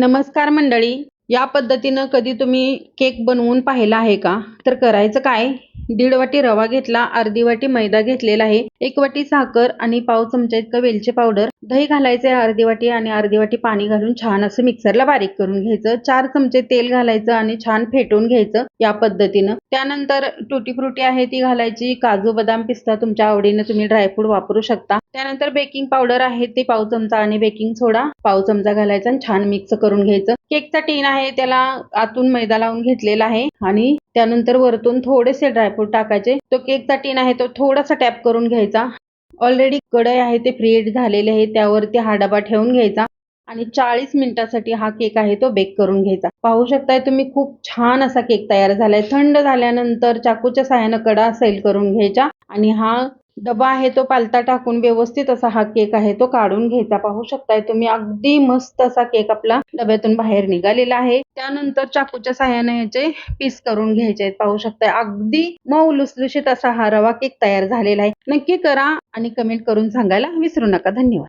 नमस्कार मंडळी. या पद्धतीनं कधी तुम्ही केक बनवून पाहिला आहे का? तर करायचं काय? दीड वाटी रवा घेतला अर्धी वाटी मैदा घेतलेला आहे एक वाटी साखर आणि पाव चमचा इतकं वेलची पावडर दही घालायचं अर्धी वाटी आणि अर्धी वाटी पाणी घालून छान असं मिक्सरला बारीक करून घ्यायचं चार चमचे तेल घालायचं आणि छान फेटून घ्यायचं या पद्धतीनं. त्यानंतर टुटी फ्रुटी आहे ती घालायची काजू बदाम पिस्ता तुमच्या आवडीनं तुम्ही ड्रायफ्रूट वापरू शकता. त्यानंतर बेकिंग पावडर आहे ते पाव चमचा आणि बेकिंग सोडा पाव चमचा घालायचा आणि छान मिक्स करून घ्यायचं. केकचा टीन आहे त्याला आतून मैदा लावून घेतलेला आहे. आणि त्यानंतर वरतून थोडेसे ड्रायफ्रूट टाकायचे. तो केकचा टीन आहे तो थोडासा टॅप करून घ्यायचा. ऑलरेडी कढई आहे ते फ्रीड झालेले आहे. त्यावरती हा डबा ठेवून घ्यायचा. आणि चाळीस मिनिटासाठी हा केक आहे तो बेक करून घ्यायचा. पाहू शकताय तुम्ही खूप छान असा केक तयार झालाय. थंड झाल्यानंतर चाकूच्या साह्यानं कडा सैल करून घ्यायचा. आणि हा डबा आहे तो पालता टाकून व्यवस्थित असा हा केक आहे तो काढून घ्यायचा. पाहू शकताय तुम्ही अगदी मस्त असा केक आपला डब्यातून बाहेर निघालेला आहे. त्यानंतर चाकूच्या साह्याने याचे पीस करून घ्यायचे आहेत. पाहू शकताय अगदी मऊ लुसलुशीत असा हा रवा केक तयार झालेला आहे. नक्की करा आणि कमेंट करून सांगायला विसरू नका. धन्यवाद.